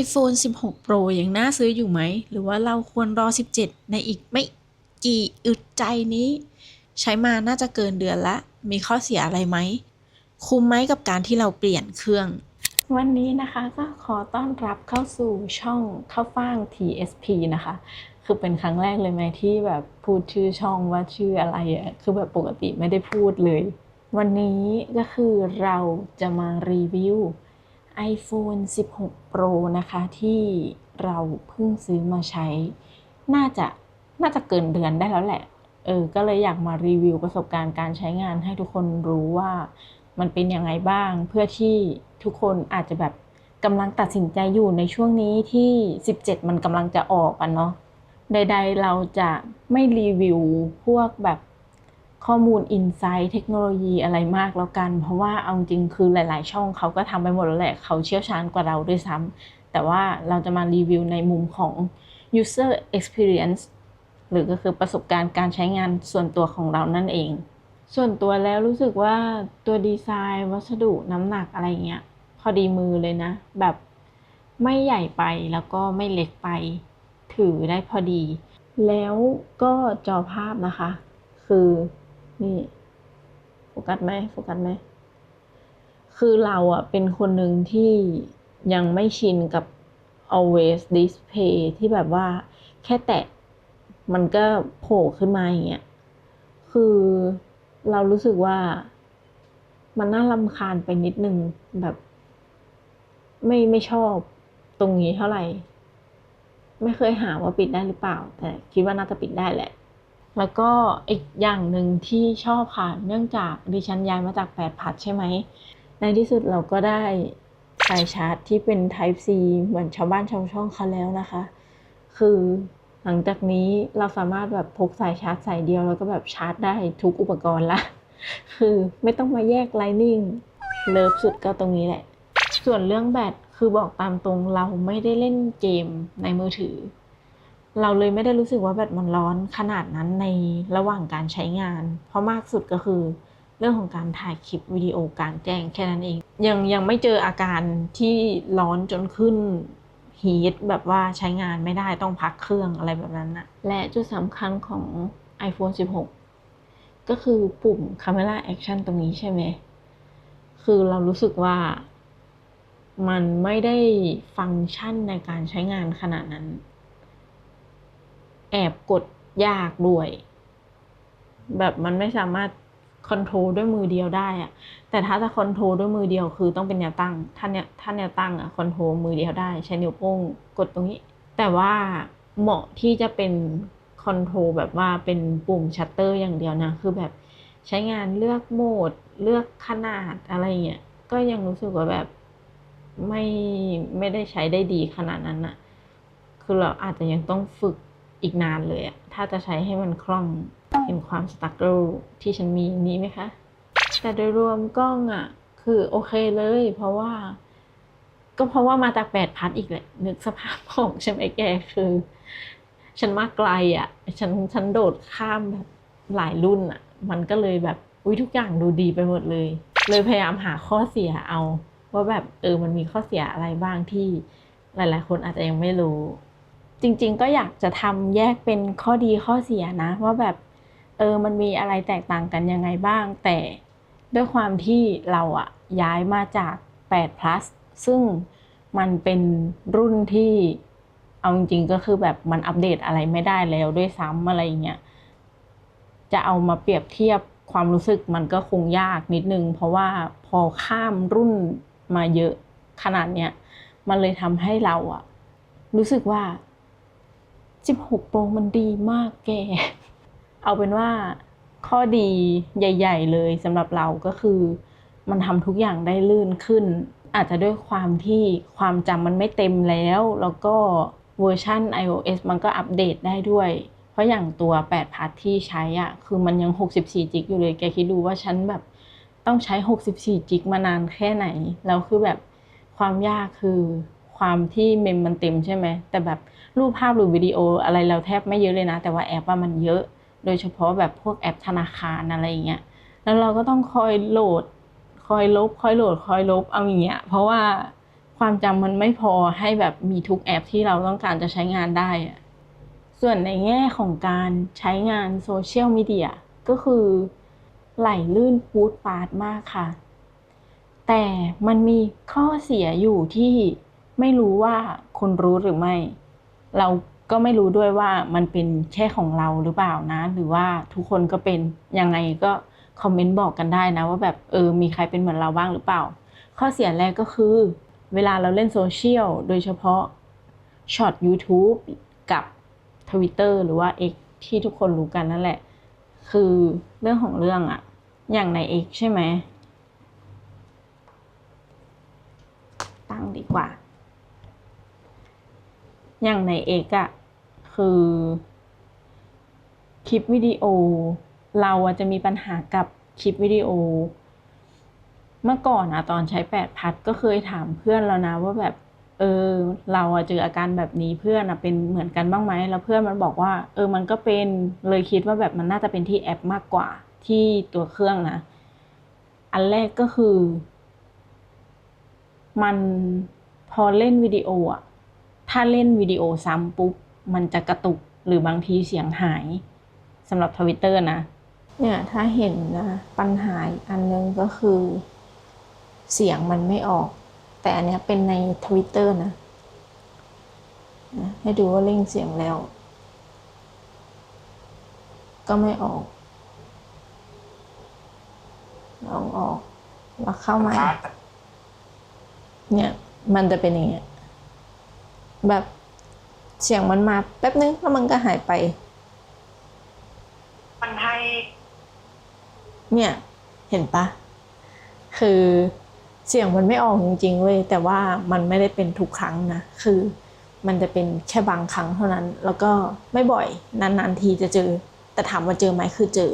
iPhone 16 Pro ยังน่าซื้ออยู่ไหม หรือว่าเราควรรอ 17 ในอีกไม่กี่อึดใจนี้ ใช้มาน่าจะเกินเดือนละ มีข้อเสียอะไรไหม คุ้มไหมกับการที่เราเปลี่ยนเครื่อง วันนี้นะคะก็ขอต้อนรับเข้าสู่ช่องข้าวฟ่าง TSP นะคะ คือเป็นครั้งแรกเลยไหมที่แบบพูดชื่อช่องว่าชื่ออะไรอะคือแบบปกติไม่ได้พูดเลย วันนี้ก็คือเราจะมารีวิว iPhone 16 Pro นะคะ ที่เราเพิ่งซื้อมาใช้ น่าจะน่าจะเกินเดือนได้แล้วแหละ เออ ก็เลยอยากมารีวิวประสบการณ์การใช้งานให้ทุกคนรู้ว่ามันเป็นยังไงบ้าง เพื่อที่ทุกคนอาจจะแบบกำลังตัดสินใจอยู่ในช่วงนี้ที่ 17 มันกำลังจะออกอะเนาะใดๆเราจะไม่รีวิวพวกแบบ ข้อมูลอินไซต์เทคโนโลยีอะไรมากแล้วกัน เพราะว่าเอาจริงคือหลาย ๆ ช่องเขาก็ทำไปหมดแล้วแหละ เขาเชี่ยวชาญกว่าเราด้วยซ้ำแต่ว่าเราจะมารีวิวในมุมของ user experience หรือก็คือประสบการณ์การใช้งานส่วนตัวของเรานั่นเอง ส่วนตัวแล้วรู้สึกว่าตัวดีไซน์ วัสดุน้ำหนักอะไรเงี้ยพอดีมือเลยนะ แบบไม่ใหญ่ไปแล้วก็ไม่เล็กไป ถือได้พอดี แล้วก็จอภาพนะคะ คือ นี่ โฟกัสไหมโฟกัสไหม คือเราอะเป็นคนหนึ่งที่ยังไม่ชินกับ always display ที่แบบว่าแค่แตะมันก็โผล่ขึ้นมาอย่างเงี้ย คือเรารู้สึกว่ามันน่ารำคาญไปนิดนึงแบบ ไม่ไม่ชอบตรงนี้เท่าไหร่ ไม่เคยหาว่าปิดได้หรือเปล่า แต่คิดว่าน่าจะปิดได้แหละ แล้วก็อีกอย่างหนึ่งที่ชอบค่ะ เนื่องจากดิฉันย้ายมาจากแปดพัดใช่ไหม ในที่สุดเราก็ได้สายชาร์จที่เป็น Type C เหมือนชาวบ้านชาวช่องเขาแล้วนะคะ คือหลังจากนี้เราสามารถแบบพกสายชาร์จสายเดียว แล้วก็แบบชาร์จได้ทุกอุปกรณ์ละ คือไม่ต้องมาแยก Lightning เลิฟสุดก็ตรงนี้แหละ ส่วนเรื่องแบตคือบอกตามตรงเราไม่ได้เล่นเกมในมือถือ เราเลยไม่ได้รู้สึกว่าแบตมันร้อนขนาดนั้นในระหว่างการใช้งาน เพราะมากสุดก็คือเรื่องของการถ่ายคลิปวิดีโอกลางแจ้งแค่นั้นเอง ยังยังไม่เจออาการที่ร้อนจนขึ้นฮีทแบบว่าใช้งานไม่ได้ต้องพักเครื่องอะไรแบบนั้นนะและจุดสำคัญของ iPhone 16 ก็คือปุ่ม Camera Action ตรงนี้ใช่ไหม คือเรารู้สึกว่ามันไม่ได้ฟังก์ชันในการใช้งานขนาดนั้น แอบกดยากด้วย แบบมันไม่สามารถคอนโทรลด้วยมือเดียวได้อะแต่ถ้าจะคอนโทรลด้วยมือเดียวคือต้องเป็นแนวตั้งถ้านเนี่ยถ้านแนวตั้งอะคอนโทรลมือเดียวได้ ใช้นิ้วโป้งกดตรงนี้ แต่ว่าเหมาะที่จะเป็นคอนโทรลแบบว่าเป็นปุ่มชัตเตอร์อย่างเดียวนะ คือแบบใช้งานเลือกโหมด เลือกขนาดอะไรเงี้ยก็ยังรู้สึกว่าแบบไม่ไม่ได้ใช้ได้ดีขนาดนั้นอะคือเราอาจจะยังต้องฝึก อีกนานเลยอะถ้าจะใช้ให้มันคล่องเห็นความสตั๊กเกิลที่ฉันมีนี้ไหมคะ แต่โดยรวมกล้องอะคือโอเคเลย เพราะว่า ก็เพราะว่ามาจากแปดพัดอีกแหละ นึกสภาพของใช่ไหมแกคือ ฉันมาไกลอะ่ะ ฉันฉันโดดข้ามแบบหลายรุ่นอะ่ะ มันก็เลยแบบอุ้ยทุกอย่างดูดีไปหมดเลย เลยพยายามหาข้อเสียเอา ว่าแบบเออมันมีข้อเสียอะไรบ้างที่หลาย ๆ คนอาจจะยังไม่รู้ จริง ๆ ก็อยากจะทำแยกเป็นข้อดีข้อเสียนะ ว่าแบบเออมันมีอะไรแตกต่างกันยังไงบ้าง แต่ด้วยความที่เราอะย้ายมาจาก 8 plus ซึ่งมันเป็นรุ่นที่เอาจริงๆก็คือแบบมันอัปเดตอะไรไม่ได้แล้วด้วยซ้ำอะไรเงี้ยจะเอามาเปรียบเทียบความรู้สึกมันก็คงยากนิดนึง เพราะว่าพอข้ามรุ่นมาเยอะขนาดเนี้ยมันเลยทำให้เราอะรู้สึกว่า 16 Pro มันดีมากแก เอาเป็นว่าข้อดีใหญ่ ๆ เลยสำหรับเราก็คือ มันทำทุกอย่างได้ลื่นขึ้น อาจจะด้วยความที่ความจำมันไม่เต็มแล้ว แล้วก็เวอร์ชัน iOS มันก็อัปเดตได้ด้วย เพราะอย่างตัว 8 พาร์ทที่ใช้อะคือมันยัง 64 จิกอยู่เลย แกคิดดูว่าฉันแบบต้องใช้ 64 จิกมานานแค่ไหน แล้วคือแบบความยากคือความที่เมมมันเต็มใช่ไหม แต่แบบ รูปภาพหรือวิดีโออะไรเราแทบไม่เยอะเลยนะ แต่ว่าแอปว่ามันเยอะ โดยเฉพาะแบบพวกแอปธนาคารอะไรเงี้ยแล้วเราก็ต้องคอยโหลด คอยลบ คอยโหลด คอยลบเอาอย่างเงี้ยเพราะว่าความจำมันไม่พอให้แบบมีทุกแอปที่เราต้องการจะใช้งานได้อะส่วนในแง่ของการใช้งานโซเชียลมีเดียก็คือไหลลื่นปูดปาดมากค่ะ แต่มันมีข้อเสียอยู่ที่ไม่รู้ว่าคุณรู้หรือไม่ เราก็ไม่รู้ด้วยว่ามันเป็นแค่ของเราหรือเปล่านะ หรือว่าทุกคนก็เป็นยังไงก็คอมเมนต์บอกกันได้นะ ว่าแบบเออมีใครเป็นเหมือนเราบ้างหรือเปล่า ข้อเสียแรกก็คือ เวลาเราเล่นโซเชียลโดยเฉพาะช็อต YouTube กับ Twitter หรือว่า X ที่ทุกคนรู้กันนั่นแหละ คือเรื่องของเรื่องอะอย่างใน X ใช่ไหมตั้งดีกว่า อย่างใน X อกอะคือคลิปวิดีโอ เราจะมีปัญหากับคลิปวิดีโอ เมื่อก่อนอะตอนใช้แปดพัดก็เคยถามเพื่อนแล้วนะว่าแบบ เออ เราอะเจออาการแบบนี้เพื่อนอะเป็นเหมือนกันบ้างไหมแล้วเพื่อนมันบอกว่า เออมันก็เป็นเลยคิดว่าแบบมันน่าจะเป็นที่แอปมากกว่าที่ตัวเครื่องนะ อันแรกก็คือ มันพอเล่นวิดีโออะ ถ้าเล่นวิดีโอซ้ำปุ๊บ มันจะกระตุกหรือบางทีเสียงหายสำหรับทวิตเตอร์นะ เนี่ยถ้าเห็นนะ ปัญหาอีกอันนึงก็คือ เสียงมันไม่ออก แต่อันเนี้ยเป็นในทวิตเตอร์นะนะ ให้ดูว่าเร่งเสียงแล้ว ก็ไม่ออกลองออกแล้วเข้ามา เนี่ย มันจะเป็นอย่างเงี้ย แบบเสียงมันมาแป๊บนึงแล้วมันก็หายไป มันให้ เนี่ย เห็นปะคือเสียงมันไม่ออกจริงๆเว้ยแต่ว่ามันไม่ได้เป็นทุกครั้งนะคือมันจะเป็นแค่บางครั้งเท่านั้น แล้วก็ไม่บ่อยนานๆทีจะเจอ แต่ถามว่าเจอไหมคือเจอ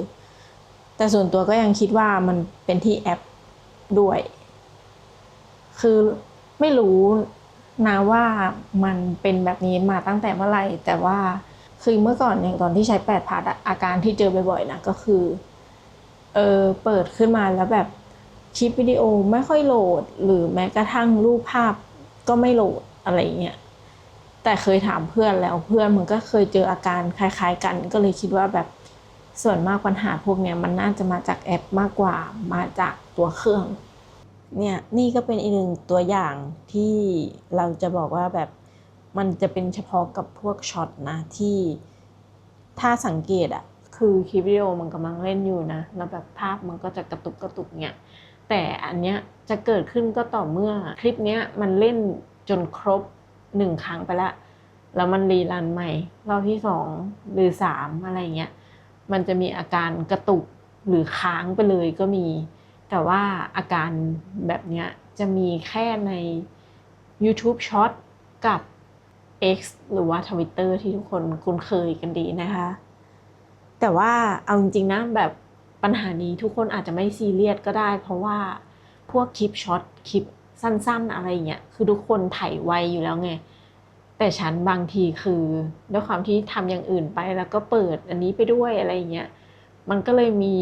แต่ส่วนตัวก็ยังคิดว่ามันเป็นที่แอปด้วย คือไม่รู้ นะว่ามันเป็นแบบนี้มาตั้งแต่เมื่อไหร่แต่ว่าคือเมื่อก่อนอย่างตอนที่ใช้แปดพัดอะอาการที่เจอบ่อยๆนะก็คือเออเปิดขึ้นมาแล้วแบบคลิปวิดีโอไม่ค่อยโหลด หรือแม้กระทั่งรูปภาพก็ไม่โหลดอะไรเงี้ยแต่เคยถามเพื่อนแล้วเพื่อนมันก็เคยเจออาการคล้ายๆ กัน ก็เลยคิดว่าแบบส่วนมากปัญหาพวกเนี้ยมันน่าจะมาจากแอปมากกว่ามาจากตัวเครื่อง เนี่ยนี่ก็เป็นอีกหนึ่งตัวอย่างที่เราจะบอกว่าแบบมันจะเป็นเฉพาะกับพวกช็อตนะที่ถ้าสังเกตอะคือคลิปวิดีโอมันกำลังเล่นอยู่นะแล้วแบบภาพมันก็จะกระตุกกระตุกเนี่ยแต่อันเนี้ยจะเกิดขึ้นก็ต่อเมื่อคลิปเนี้ยมันเล่นจนครบหนึ่งครั้งไปละ แล้วมันรีรันใหม่รอบที่สองหรือสามอะไรเงี้ยมันจะมีอาการกระตุกหรือค้างไปเลยก็มี แต่ว่าอาการแบบเนี้ยจะมีแค่ใน YouTube Short กับ X หรือว่า Twitter ที่ทุกคนคุ้นเคยกันดีนะคะ แต่ว่าเอาจริงๆนะแบบปัญหานี้ทุกคนอาจจะไม่ซีเรียสก็ได้ เพราะว่าพวกคลิปช็อตคลิปสั้นๆ อะไรเงี้ยคือทุกคนถ่ายไวอยู่แล้วไง แต่ฉันบางทีคือด้วยความที่ทำอย่างอื่นไปแล้วก็เปิดอันนี้ไปด้วยอะไรเงี้ยมันก็เลยมี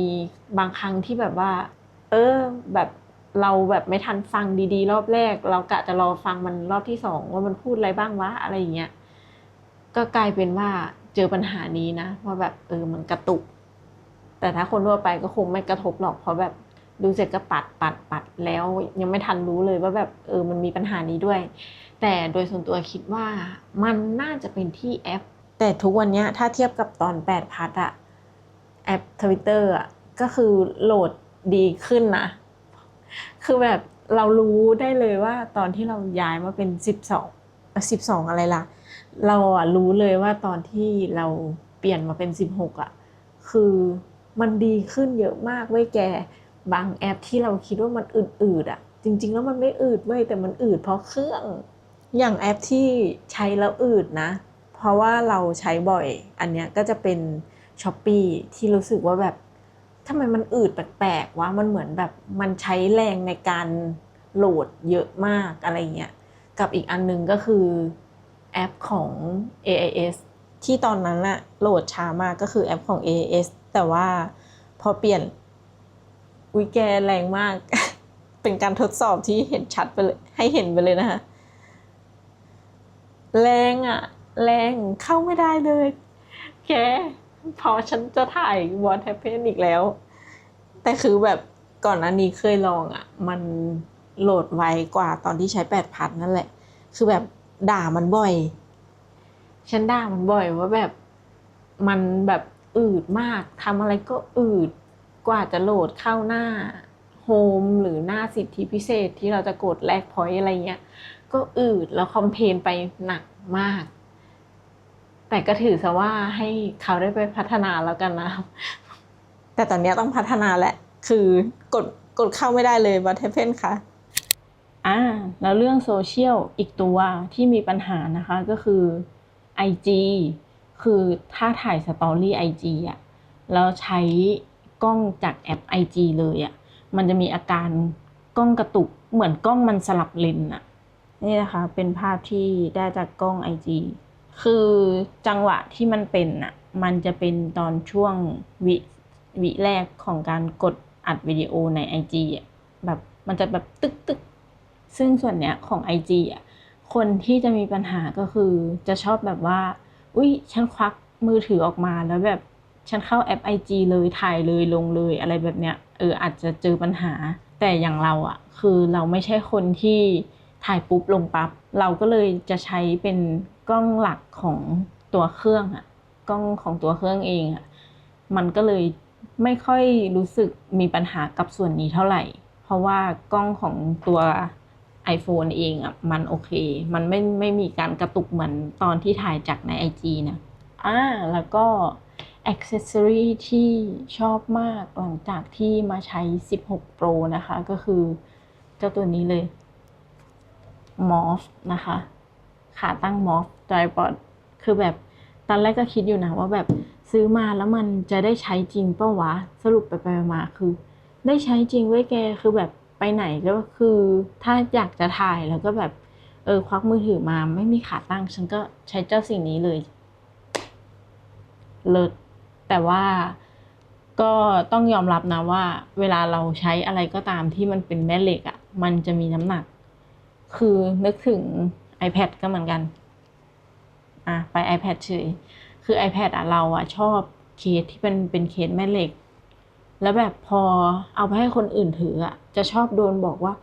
บางครั้งที่แบบว่า เออ แบบเราแบบไม่ทันฟังดีๆ รอบแรก เรากะจะรอฟังมันรอบที่สองว่ามันพูดอะไรบ้างวะอะไรอย่างเงี้ยก็กลายเป็นว่าเจอปัญหานี้นะว่าแบบเออมันกระตุก แต่ถ้าคนทั่วไปก็คงไม่กระทบหรอกเพราะแบบดูเสร็จก็ปัดปัดปัดแล้วยังไม่ทันรู้เลยว่าแบบเออมันมีปัญหานี้ด้วย แต่โดยส่วนตัวคิดว่ามันน่าจะเป็นที่แอป แต่ทุกวันนี้ถ้าเทียบกับตอนแปดพัดอะแอปทวิตเตอร์อะก็คือโหลด ดีขึ้นนะ คือแบบเรารู้ได้เลยว่าตอนที่เราย้ายมาเป็นสิบสองสิบสองอะไรล่ะ เราอะรู้เลยว่าตอนที่เราเปลี่ยนมาเป็นสิบหกอะคือมันดีขึ้นเยอะมากเว้ยแก บางแอปที่เราคิดว่ามันอืดๆอะจริง ๆ แล้วมันไม่อืดเว้ยแต่มันอืดเพราะเครื่อง อย่างแอปที่ใช้แล้วอืดนะ เพราะว่าเราใช้บ่อย อันเนี้ยก็จะเป็น s h อ p e e ที่รู้สึกว่าแบบ ทำไมมันอืดแปลกๆวะมันเหมือนแบบมันใช้แรงในการโหลดเยอะมากอะไรเงี้ยกับอีกอันหนึงก็คือแอปของ AIS ที่ตอนนั้นอะโหลดช้ามากก็คือแอปของ AIS แต่ว่าพอเปลี่ยนวิแกแรงมาก เป็นการทดสอบที่เห็นชัดไปเลยให้เห็นไปเลยนะคะแรงอะแรงเข้าไม่ได้เลย แก พอฉันจะถ่าย What Happened อีกแล้ว แต่คือแบบก่อนอันนี้เคยลองอะมันโหลดไวกว่าตอนที่ใช้แปดพันนั่นแหละ คือแบบด่ามันบ่อย ฉันด่ามันบ่อยว่าแบบมันแบบอืดมากทำอะไรก็อืดกว่าจะโหลดเข้าหน้าโฮมหรือหน้าสิทธิพิเศษที่เราจะกดแลกพอยต์อะไรเงี้ย ก็อืดแล้วคอมเพนไปหนักมาก แต่ก็ถือซะว่าให้เขาได้ไปพัฒนาแล้วกันนะ แต่ตอนเนี้ยต้องพัฒนาแหละ คือกดกดเข้าไม่ได้เลยวัตเทเพนค่ะอ่าแล้วเรื่องโซเชียลอีกตัวที่มีปัญหานะคะก็คือ IG คือถ้าถ่ายสตอรี่ IG อะแล้วใช้กล้องจากแอป IG เลยอะมันจะมีอาการกล้องกระตุกเหมือนกล้องมันสลับเลนส์อะนี่นะคะ เป็นภาพที่ได้จากกล้อง IG คือจังหวะที่มันเป็นอะมันจะเป็นตอนช่วงวิวิแรกของการกดอัดวิดีโอใน IG อะแบบมันจะแบบตึกตึกซึ่งส่วนเนี้ยของ IG อะคนที่จะมีปัญหาก็คือจะชอบแบบว่า อุ้ยฉันควักมือถือออกมาแล้วแบบฉันเข้าแอป IG เลยถ่ายเลยลงเลยอะไรแบบเนี้ยเอออาจจะเจอปัญหา แต่อย่างเราอะคือเราไม่ใช่คนที่ถ่ายปุ๊บลงปั๊บเราก็เลยจะใช้เป็น ล้องหลักของตัวเครื่องอะกล้องของตัวเครื่องเองอะมันก็เลยไม่ค่อยรู้สึกมีปัญหากับส่วนนี้เท่าไหร่ เพราะว่ากล้องของตัว iPhone เองอะมันโอเค มันไม่ไม่มีการกระตุกเหมือนตอนที่ถ่ายจากใน IG นะอ่าแล้วก็ accessory ที่ชอบมากหลังจากที่มาใช้ 16 Pro นะคะ ก็คือเจ้าตัวนี้เลย Morph นะคะ ขาตั้ง Morph tripod คือแบบตอนแรกก็คิดอยู่นะว่าแบบซื้อมาแล้วมันจะได้ใช้จริงเปะวะ สรุปไปไปมาคือ ได้ใช้จริงเว้แกคือแบบไปไหนก็คือ ถ้าอยากจะถ่ายแล้วก็แบบเออควักมือถือมาไม่มีขาตั้ง ฉันก็ใช้เจ้าสิ่งนี้เลยเลิศแต่ว่าก็ต้องยอมรับนะว่า เวลาเราใช้อะไรก็ตามที่มันเป็นแม่เหล็กอะ่ะ มันจะมีน้ำหนัก คือนึกถึง iPad ก็เหมือนกัน อะ ไป iPad เฉย คือ iPad อะเราอะชอบเคสที่เป็นเป็นเคสแม่เหล็ก แล้วแบบพอเอาไปให้คนอื่นถืออะ จะชอบโดนบอกว่า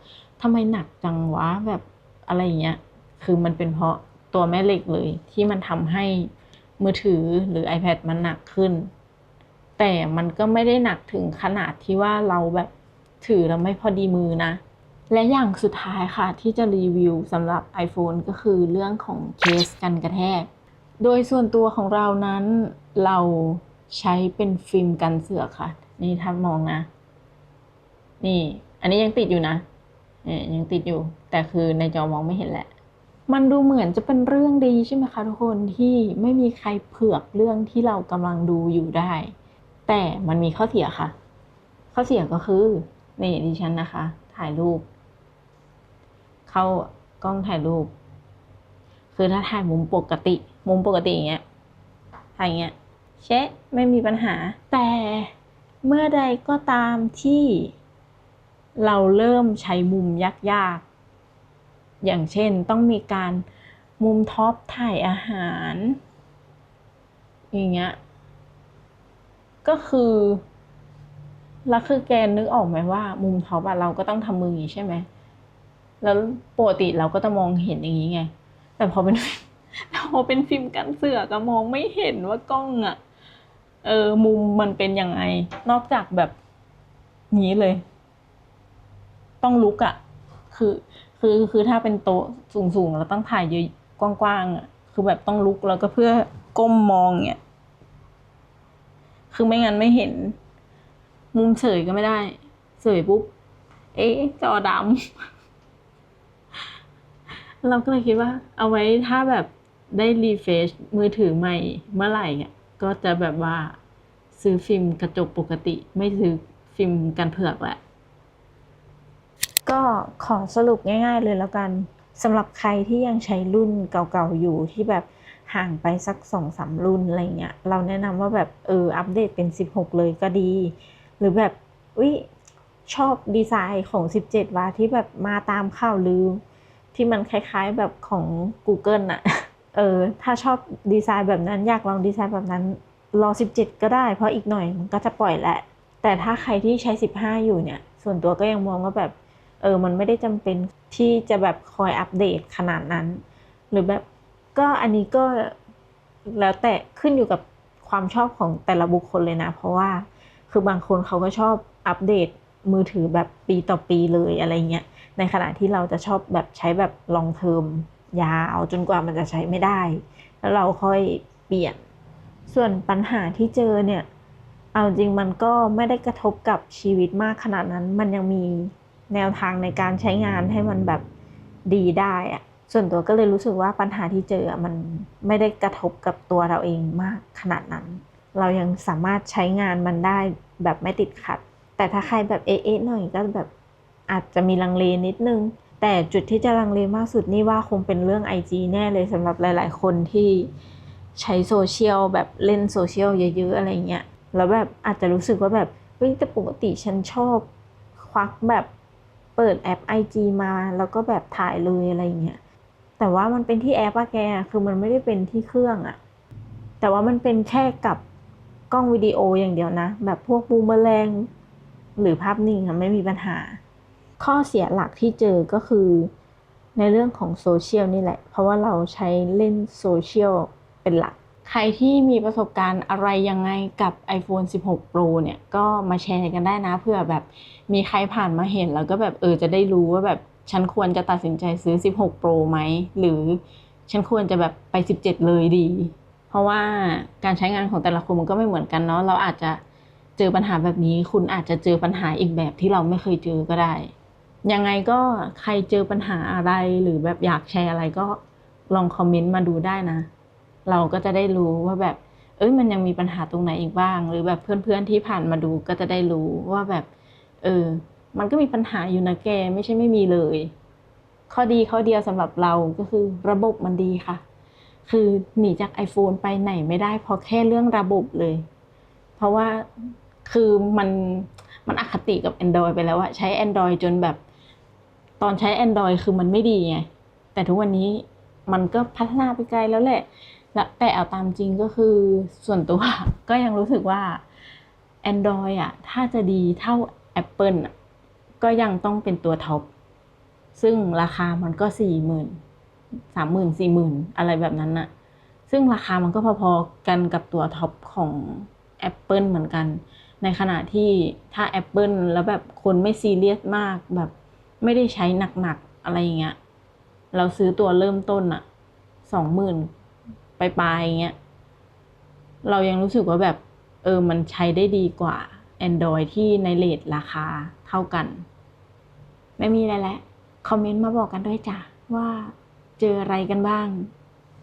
ทำไมหนักจังวะแบบอะไรเงี้ย คือมันเป็นเพราะตัวแม่เหล็กเลย ที่มันทำให้มือถือหรือ iPad มันหนักขึ้น แต่มันก็ไม่ได้หนักถึงขนาดที่ว่าเราแบบถือแล้วไม่พอดีมือนะ และอย่างสุดท้ายค่ะที่จะรีวิวสำหรับ iPhone ก็คือเรื่องของเคสกันกระแทก โดยส่วนตัวของเรานั้นเราใช้เป็นฟิล์มกันเสือกค่ะ นี่ถ้ามองนะ นี่ อันนี้ยังติดอยู่นะเนี่ยยังติดอยู่ แต่คือในจอมองไม่เห็นแหละ มันดูเหมือนจะเป็นเรื่องดีใช่ไหมคะทุกคนที่ไม่มีใครเผือกเรื่องที่เรากำลังดูอยู่ได้ แต่มันมีข้อเสียค่ะ ข้อเสียก็คือนี่ดิฉันนะคะ ถ่ายรูป เข้ากล้องถ่ายรูป คือถ้าถ่ายมุมปกติ มุมปกติอย่างเงี้ยถ่ายอย่างเงี้ยเช็ดไม่มีปัญหา แต่เมื่อใดก็ตามที่เราเริ่มใช้มุมยากๆ อย่างเช่นต้องมีการมุมท็อปถ่ายอาหาร อย่างเงี้ย ก็คือแล้วคือแกนึกออกไหมว่า มุมท็อปอะเราก็ต้องทำมืออย่างนี้ใช่ไหม แล้วปกติเราก็จะมองเห็นอย่างนี้ไง แต่พอเป็นพอเป็นฟิล์มกันเสือกอะมองไม่เห็นว่ากล้องอะเออมุมมันเป็นยังไง นอกจากแบบนี้เลย ต้องลุกอะคือ คือคือถ้าเป็นโต๊ะสูงๆเราต้องถ่ายเยอะกว้างๆอะคือแบบต้องลุกแล้วก็เพื่อก้มมองเนี่ยคือไม่งั้นไม่เห็น มุมเฉยก็ไม่ได้ เฉยปุ๊บ เอ๊ะจอดำ เราก็เลยคิดว่า เอาไว้ถ้าแบบได้รีเฟชมือถือใหม่เมื่อไหร่อะก็จะแบบว่าซื้อฟิล์มกระจกปกติ ไม่ซื้อฟิล์มกันเผือกแหละ ก็ขอสรุปง่าย ๆ เลยแล้วกันสำหรับใครที่ยังใช้รุ่นเก่าๆอยู่ที่แบบห่างไปสักสองสามรุ่นอะไรเงี้ยเราแนะนำว่าแบบเอออัปเดตเป็น 16 เลยก็ดี หรือแบบอุ้ยชอบดีไซน์ของ 17 ว่าที่แบบมาตามข่าวลือ ที่มันคล้ายๆแบบของ Google น่ะออ ถ้าชอบดีไซน์แบบนั้นอยากลองดีไซน์แบบนั้น รอ 17 ก็ได้ เพราะอีกหน่อยมันก็จะปล่อยแหละ แต่ถ้าใครที่ใช้ 15 อยู่เนี่ย ส่วนตัวก็ยังมองว่าแบบ เออ มันไม่ได้จำเป็นที่จะแบบคอยอัปเดตขนาดนั้น หรือแบบก็อันนี้ก็แล้วแต่ขึ้นอยู่กับความชอบของแต่ละบุคคลเลยนะ เพราะว่าคือบางคนเขาก็ชอบอัปเดตมือถือแบบปีต่อปีเลยอะไรเงี้ย ในขณะที่เราจะชอบแบบใช้แบบลองเทอมยาวจนกว่ามันจะใช้ไม่ได้ แล้วเราค่อยเปลี่ยน ส่วนปัญหาที่เจอเนี่ย เอาจริงมันก็ไม่ได้กระทบกับชีวิตมากขนาดนั้น มันยังมีแนวทางในการใช้งานให้มันแบบดีได้อะส่วนตัวก็เลยรู้สึกว่าปัญหาที่เจอมันไม่ได้กระทบกับตัวเราเองมากขนาดนั้น เรายังสามารถใช้งานมันได้แบบไม่ติดขัด แต่ถ้าใครแบบเอ๊ะๆหน่อยก็แบบ อาจจะมีลังเลนิดนึง แต่จุดที่จะลังเลมากสุดนี่ว่าคงเป็นเรื่อง IG แน่เลยสำหรับหลาย ๆ คนที่ใช้โซเชียลแบบเล่นโซเชียลเยอะๆอะไรเงี้ย แล้วแบบอาจจะรู้สึกว่าแบบเฮ้ยแต่ปกติฉันชอบ ควักแบบเปิดแอป IG มาแล้วก็แบบถ่ายเลยอะไรเงี้ย แต่ว่ามันเป็นที่แอปอะแก คือมันไม่ได้เป็นที่เครื่องอะแต่ว่ามันเป็นแค่กับกล้องวิดีโออย่างเดียวนะ แบบพวกบูมเมอแรงหรือภาพนิ่งอะไม่มีปัญหา ข้อเสียหลักที่เจอก็คือในเรื่องของโซเชียลนี่แหละ เพราะว่าเราใช้เล่นโซเชียลเป็นหลัก ใครที่มีประสบการณ์อะไรยังไงกับ iPhone 16 Pro เนี่ย ก็มาแชร์กันได้นะเผื่อแบบมีใครผ่านมาเห็น แล้วก็แบบเออจะได้รู้ว่าแบบฉันควรจะตัดสินใจซื้อ 16 Pro ไหม หรือฉันควรจะแบบไป 17 เลยดี เพราะว่าการใช้งานของแต่ละคนมันก็ไม่เหมือนกันเนาะ เราอาจจะเจอปัญหาแบบนี้ คุณอาจจะเจอปัญหาอีกแบบที่เราไม่เคยเจอก็ได้ ยังไงก็ใครเจอปัญหาอะไรหรือแบบอยากแชร์อะไรก็ลองคอมเมนต์มาดูได้นะ เราก็จะได้รู้ว่าแบบ เอ้ยมันยังมีปัญหาตรงไหนอีกบ้าง หรือแบบเพื่อนๆที่ผ่านมาดูก็จะได้รู้ว่าแบบ เออ มันก็มีปัญหาอยู่นะแกไม่ใช่ไม่มีเลย ข้อดีข้อเดียวสำหรับเราก็คือระบบมันดีค่ะ คือหนีจาก iPhone ไปไหนไม่ได้เพราะแค่เรื่องระบบเลย เพราะว่าคือมันมันอคติกับ Android ไปแล้วอะใช้ Android จนแบบ ตอนใช้ Android คือมันไม่ดีไง แต่ทุกวันนี้มันก็พัฒนาไปไกลแล้วแหละ และแต่เอาตามจริงก็คือส่วนตัวก็ยังรู้สึกว่า Android อะ ถ้าจะดีเท่า Apple อะก็ยังต้องเป็นตัวท็อป ซึ่งราคามันก็สี่หมื่นสามหมื่นสี่หมื่นอะไรแบบนั้นน่ะ ซึ่งราคามันก็พอๆกันกับตัวท็อปของ Apple เหมือนกัน ในขณะที่ถ้า Apple แล้วแบบคนไม่ซีเรียสมากแบบ ไม่ได้ใช้หนักๆอะไรอย่างเงี้ย เราซื้อตัวเริ่มต้นอะสองหมื่นไปลายๆอย่างเงี้ย เรายังรู้สึกว่าแบบ เออมันใช้ได้ดีกว่า Android ที่ในเลทราคาเท่ากัน ไม่มีอะไรแล้วคอมเมนต์มาบอกกันด้วยจ้ะ ว่าเจออะไรกันบ้าง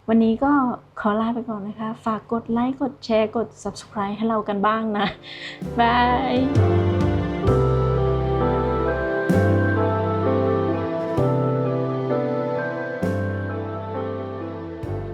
วันนี้ก็ขอลาไปก่อนนะคะ ฝากกดไลค์ กดแชร์ กด subscribe ให้เรากันบ้างนะ บาย